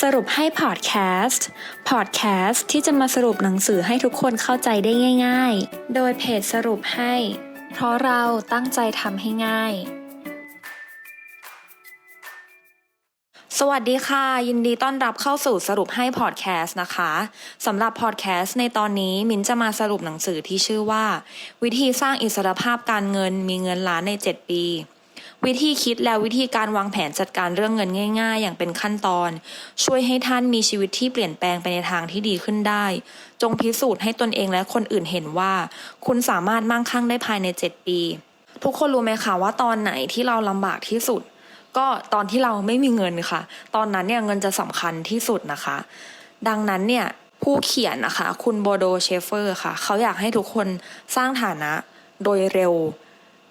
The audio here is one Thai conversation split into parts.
สรุปให้พอดแคสต์ พอดแคสต์ที่จะมาสรุปหนังสือให้ทุกคนเข้าใจได้ง่าย ๆ โดยเพจสรุปให้ เพราะเราตั้งใจทำให้ง่าย สวัสดีค่ะ ยินดีต้อนรับเข้าสู่สรุปให้พอดแคสต์นะคะสำหรับพอดแคสต์ในตอนนี้มินจะมาสรุปหนังสือที่ชื่อว่า วิธีสร้างอิสรภาพการเงินมีเงินล้านใน 7 ปี วิธีคิดและวิธีการวางแผนจัดการเรื่องเงินง่าย ๆ อย่างเป็นขั้นตอน ช่วยให้ท่านมีชีวิตที่เปลี่ยนแปลงไปในทางที่ดีขึ้นได้ จงพิสูจน์ให้ตนเองและคนอื่นเห็นว่า คุณสามารถมั่งคั่งได้ภายใน 7 ปี ทุกคนรู้ไหมคะว่าตอนไหนที่เราลำบากที่สุด ก็ตอนที่เราไม่มีเงินค่ะ ตอนนั้นเนี่ยเงินจะสำคัญที่สุดนะคะ ดังนั้นเนี่ยผู้เขียนนะคะ คุณโบโดเชฟเฟอร์ค่ะ เขาอยากให้ทุกคนสร้างฐานะโดยเร็ว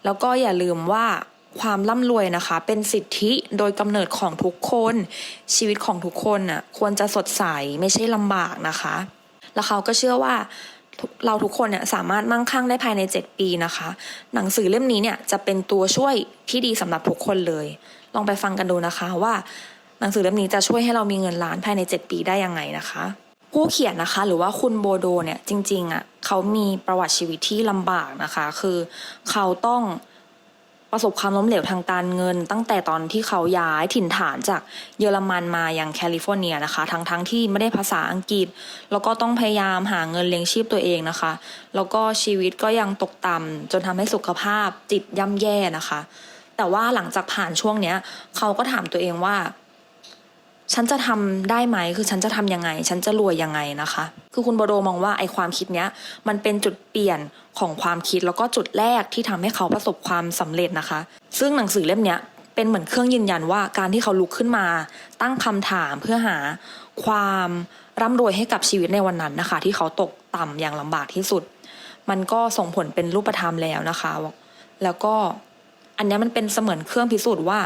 แล้วก็อย่าลืมว่า ความร่ำรวยนะคะ เป็นสิทธิโดยกำเนิดของทุกคน ชีวิตของทุกคนน่ะควรจะสดใสไม่ใช่ลำบากนะคะ แล้วเขาก็เชื่อว่าเราทุกคนเนี่ยสามารถมั่งคั่งได้ภายใน 7 ปีนะคะ หนังสือเล่มนี้เนี่ยจะเป็นตัวช่วยที่ดีสำหรับทุกคนเลย ลองไปฟังกันดูนะคะว่า หนังสือเล่มนี้จะช่วยให้เรามีเงินล้านภายใน 7 ปีได้ยังไงนะคะผู้เขียนนะคะหรือว่าคุณโบโดเนี่ยจริงๆอะเขามีประวัติชีวิตที่ลำบากนะคะ คือเขาต้อง ประสบความล้มเหลวทางการเงิน ตั้งแต่ตอนที่เขาย้ายถิ่นฐานจากเยอรมันมายังแคลิฟอร์เนียนะคะ ทั้งๆทที่ไม่ได้ภาษาอังกฤษ แล้วก็ต้องพยายามหาเงินเลี้ยงชีพตัวเองนะคะ แล้วก็ชีวิตก็ยังตกต่ำจนทำให้สุขภาพจิตย่ำแย่นะคะ แต่ว่าหลังจากผ่านช่วงเนี้ย เขาก็ถามตัวเองว่า ฉันจะทำได้ไหมคือฉันจะทำยังไง ฉันจะรวยยังไงนะคะ คือคุณโบโดมองว่าไอความคิดเนี้ยมันเป็นจุดเปลี่ยนของความคิดแล้วก็จุดแรกที่ทำให้เขาประสบความสำเร็จนะคะ ซึ่งหนังสือเล่มเนี้ยเป็นเหมือนเครื่องยืนยันว่าการที่เขาลุกขึ้นมา ตั้งคำถามเพื่อหาความร่ำรวยให้กับชีวิตในวันนั้นนะคะ ที่เขาตกต่ำอย่างลำบากที่สุด มันก็ส่งผลเป็นรูปธรรมแล้วนะคะ แล้วก็อันเนี้ยมันเป็นเสมือนเครื่องพิสูจน์ว่า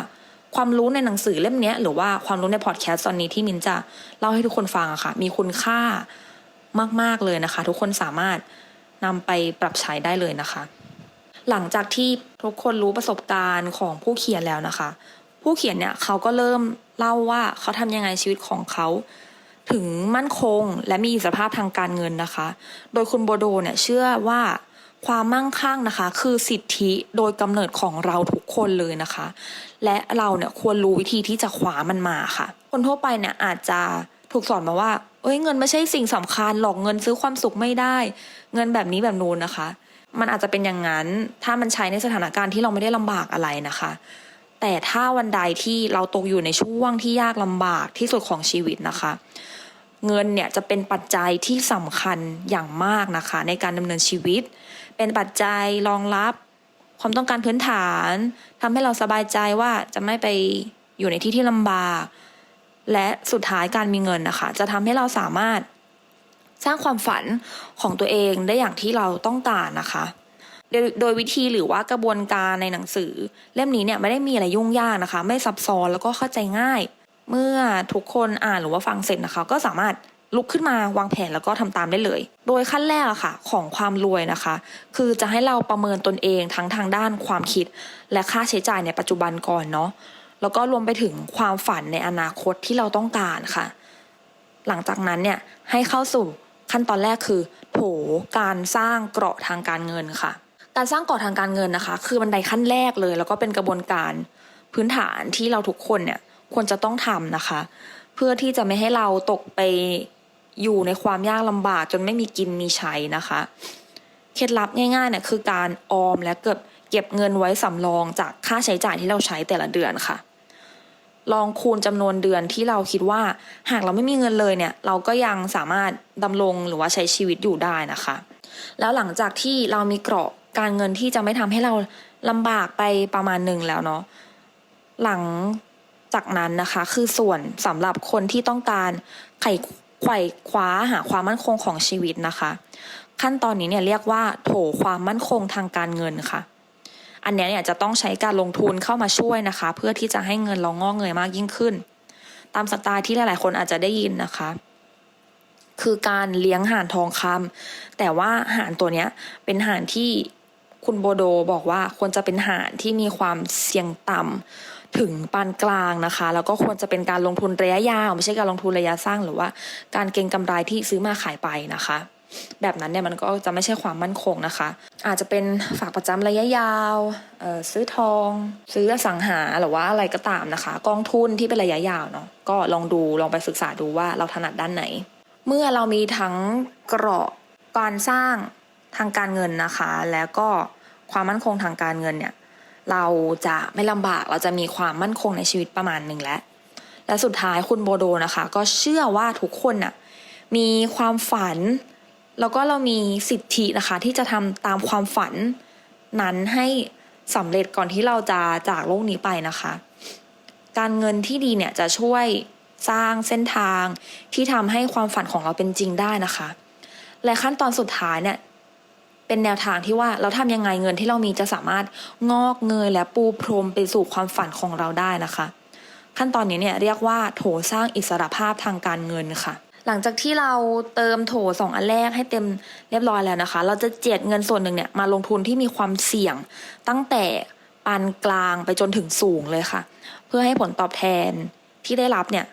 ความรู้ในหนังสือเล่มนี้หรือว่าความรู้ในพอดแคสต์ตอนนี้ที่มินจะเล่าให้ทุกคนฟังอะค่ะ มีคุณค่ามาก ๆ เลยนะคะ ทุกคนสามารถนำไปปรับใช้ได้เลยนะคะ หลังจากที่ทุกคนรู้ประสบการณ์ของผู้เขียนแล้วนะคะ ผู้เขียนเนี่ยเขาก็เริ่มเล่าว่าเขาทำยังไงชีวิตของเขา ถึงมั่นคงและมีอิสรภาพทางการเงินนะคะ โดยคุณโบโดเนี่ยเชื่อว่าความมั่งคั่งนะคะ คือสิทธิโดยกำเนิดของเราทุก คนเลยนะคะ และเราเนี่ยควรรู้วิธีที่จะคว้ามันมาค่ะ คนทั่วไปเนี่ยอาจจะถูกสอนมาว่า เอ้ยเงินไม่ใช่สิ่งสำคัญหรอกเงินซื้อความสุขไม่ได้ เงินแบบนี้แบบนู้นนะคะ มันอาจจะเป็นอย่างนั้นถ้ามันใช้ในสถานการณ์ที่เราไม่ได้ลำบากอะไรนะคะ แต่ถ้าวันใดที่เราตกอยู่ในช่วงที่ยากลำบากที่สุดของชีวิตนะคะ เงินเนี่ยจะเป็นปัจจัยที่สำคัญอย่างมากนะคะ ในการดำเนินชีวิต เป็นปัจจัยรองรับ ความต้องการพื้นฐานทำให้เราสบายใจว่าจะไม่ไปอยู่ในที่ที่ลำบาก และสุดท้ายการมีเงินนะคะ จะทำให้เราสามารถสร้างความฝันของตัวเองได้อย่างที่เราต้องการนะคะโดยโดยวิธีหรือว่ากระบวนการในหนังสือ เล่มนี้เนี่ยไม่ได้มีอะไรยุ่งยากนะคะ ไม่ซับซ้อนแล้วก็เข้าใจง่าย เมื่อทุกคนอ่านหรือว่าฟังเสร็จนะคะ ก็สามารถ ลุกขึ้นมาวางแผนแล้วก็ทำตามได้เลย โดยขั้นแรกอะค่ะของความรวยนะคะ คือจะให้เราประเมินตนเองทั้งทางด้านความคิด และค่าใช้จ่ายในปัจจุบันก่อนเนาะแล้วก็รวมไปถึงความฝันในอนาคตที่เราต้องการค่ะ หลังจากนั้นเนี่ยให้เข้าสู่ขั้นตอนแรกคือโถการสร้างเกราะทางการเงินค่ะ การสร้างเกราะทางการเงินนะคะ คือบันไดขั้นแรกเลย แล้วก็เป็นกระบวนการพื้นฐานที่เราทุกคนเนี่ยควรจะต้องทำนะคะ เพื่อที่จะไม่ให้เราตกไป อยู่ในความยากลำบากจนไม่มีกินมีใช้นะคะ เคล็ดลับง่ายๆเนี่ยคือการออมและเก็บเก็บเงินไว้สำรองจากค่าใช้จ่ายที่เราใช้แต่ละเดือนค่ะ ลองคูณจำนวนเดือนที่เราคิดว่า หากเราไม่มีเงินเลยเนี่ย เราก็ยังสามารถดำรงหรือว่าใช้ชีวิตอยู่ได้นะคะ แล้วหลังจากที่เรามีเกราะการเงินที่จะไม่ทำให้เราลำบากไปประมาณหนึ่งแล้วเนาะหลังจากนั้นนะคะ คือส่วนสำหรับคนที่ต้องการไข ไขว่คว้าหาความมั่นคงของชีวิตนะคะ ขั้นตอนนี้เนี่ยเรียกว่า โถความมั่นคงทางการเงินค่ะ อันนี้เนี่ยจะต้องใช้การลงทุนเข้ามาช่วยนะคะ เพื่อที่จะให้เงินเรางอกเงยมากยิ่งขึ้น ตามสไตล์ที่หลาย ๆ คนอาจจะได้ยินนะคะคือการเลี้ยงห่านทองคำแต่ว่าห่านตัวเนี้ยเป็นห่านที่คุณโบโดบอกว่าควรจะเป็นห่านที่มีความเสี่ยงต่ำ ถึงปานกลางนะคะ แล้วก็ควรจะเป็นการลงทุนระยะยาว ไม่ใช่การลงทุนระยะสั้นหรือว่าการเก็งกำไรที่ซื้อมาขายไปนะคะแบบนั้นเนี่ยมันก็จะไม่ใช่ความมั่นคงนะคะ อาจจะเป็นฝากประจำระยะยาวซื้อทอง ซื้ออสังหาหรือว่าอะไรก็ตามนะคะ กองทุนที่เป็นระยะยาวเนาะก็ลองดูลองไปศึกษาดูว่าเราถนัดด้านไหน เมื่อเรามีทั้งเกราะการสร้างทางการเงินนะคะ แล้วก็ความมั่นคงทางการเงินเนี่ย เราจะไม่ลำบากเราจะมีความมั่นคงในชีวิตประมาณหนึ่งแล้วและสุดท้ายคุณโบโดนะคะ ก็เชื่อว่าทุกคนน่ะมีความฝัน แล้วก็เรามีสิทธินะคะ ที่จะทำตามความฝันนั้นให้สำเร็จก่อนที่เราจะจากโลกนี้ไปนะคะ การเงินที่ดีเนี่ยจะช่วยสร้างเส้นทางที่ทำให้ความฝันของเราเป็นจริงได้นะคะ และขั้นตอนสุดท้ายเนี่ย เป็นแนวทางที่ว่าเราทำยังไงเงินที่เรามีจะสามารถงอกเงยและปูพรมไปสู่ความฝันของเราได้นะคะ ขั้นตอนนี้เนี่ยเรียกว่าโถสร้างอิสรภาพทางการเงินค่ะ หลังจากที่เราเติมโถสองอันแรกให้เต็มเรียบร้อยแล้วนะคะ เราจะเจียดเงินส่วนหนึ่งเนี่ยมาลงทุนที่มีความเสี่ยงตั้งแต่ปานกลางไปจนถึงสูงเลยค่ะ เพื่อให้ผลตอบแทนที่ได้รับเนี่ย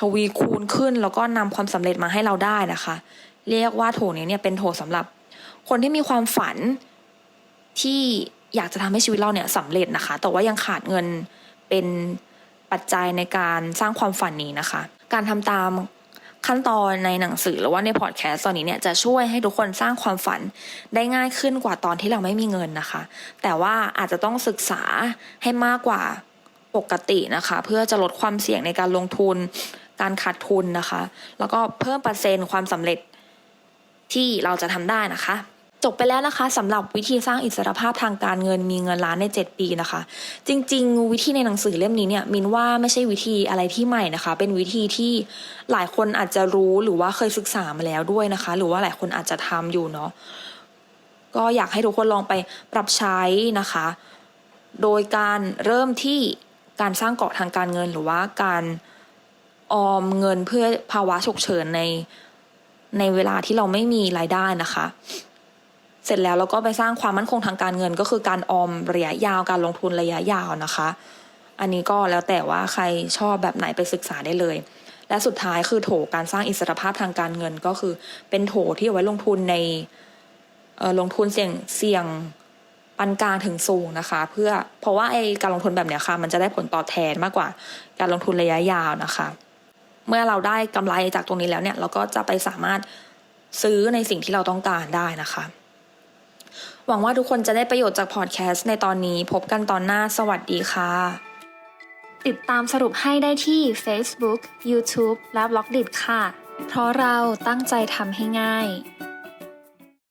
ทวีคูณขึ้นแล้วก็นำความสำเร็จมาให้เราได้นะคะ เรียกว่าโถนี้เนี่ยเป็นโถสำหรับ คนที่มีความฝันที่อยากจะทำให้ชีวิตเราเนี่ยสำเร็จนะคะ แต่ว่ายังขาดเงินเป็นปัจจัยในการสร้างความฝันนี้นะคะ การทำตามขั้นตอนในหนังสือหรือว่าในพอดแคสต์ตอนนี้เนี่ยจะช่วยให้ทุกคนสร้างความฝันได้ง่ายขึ้นกว่าตอนที่เราไม่มีเงินนะคะ แต่ว่าอาจจะต้องศึกษาให้มากกว่าปกตินะคะ เพื่อจะลดความเสี่ยงในการลงทุน การขาดทุนนะคะ แล้วก็เพิ่มเปอร์เซ็นต์ความสำเร็จ ที่เราจะทำได้นะคะ จบไปแล้วนะคะสำหรับวิธีสร้างอิสรภาพทางการเงินมีเงินล้านใน 7 ปีนะคะ จริง ๆ วิธีในหนังสือเล่มนี้เนี่ยมินว่าไม่ใช่วิธีอะไรที่ใหม่นะคะ เป็นวิธีที่หลายคนอาจจะรู้หรือว่าเคยศึกษามาแล้วด้วยนะคะ หรือว่าหลายคนอาจจะทำอยู่เนาะก็อยากให้ทุกคนลองไปปรับใช้นะคะ โดยการเริ่มที่การสร้างเกาะทางการเงินหรือว่าการออมเงินเพื่อภาวะฉุกเฉินใน ในเวลาที่เราไม่มีรายได้นะคะ เสร็จแล้วเราก็ไปสร้างความมั่นคงทางการเงิน ก็คือการออมระยะยาวการลงทุนระยะยาวนะคะ อันนี้ก็แล้วแต่ว่าใครชอบแบบไหนไปศึกษาได้เลย และสุดท้ายคือโถการสร้างอิสรภาพทางการเงินก็คือ เป็นโถที่เอาไว้ลงทุนในเออลงทุนเสี่ยงเสี่ยงปานกลางถึงสูงนะคะ เพื่อเพราะว่าไอการลงทุนแบบเนี้ยค่ะ มันจะได้ผลตอบแทนมากกว่าการลงทุนระยะยาวนะคะ เมื่อเราได้กำไรจากตรงนี้แล้วเนี่ยเราก็จะไปสามารถซื้อในสิ่งที่เราต้องการได้นะคะ หวังว่าทุกคนจะได้ประโยชน์จากพอดแคสต์ในตอนนี้พบกันตอนหน้าสวัสดีค่ะ ติดตามสรุปให้ได้ที่ Facebook, YouTube และ b ล็อกดิค่ะ เพราะเราตั้งใจทำให้ง่าย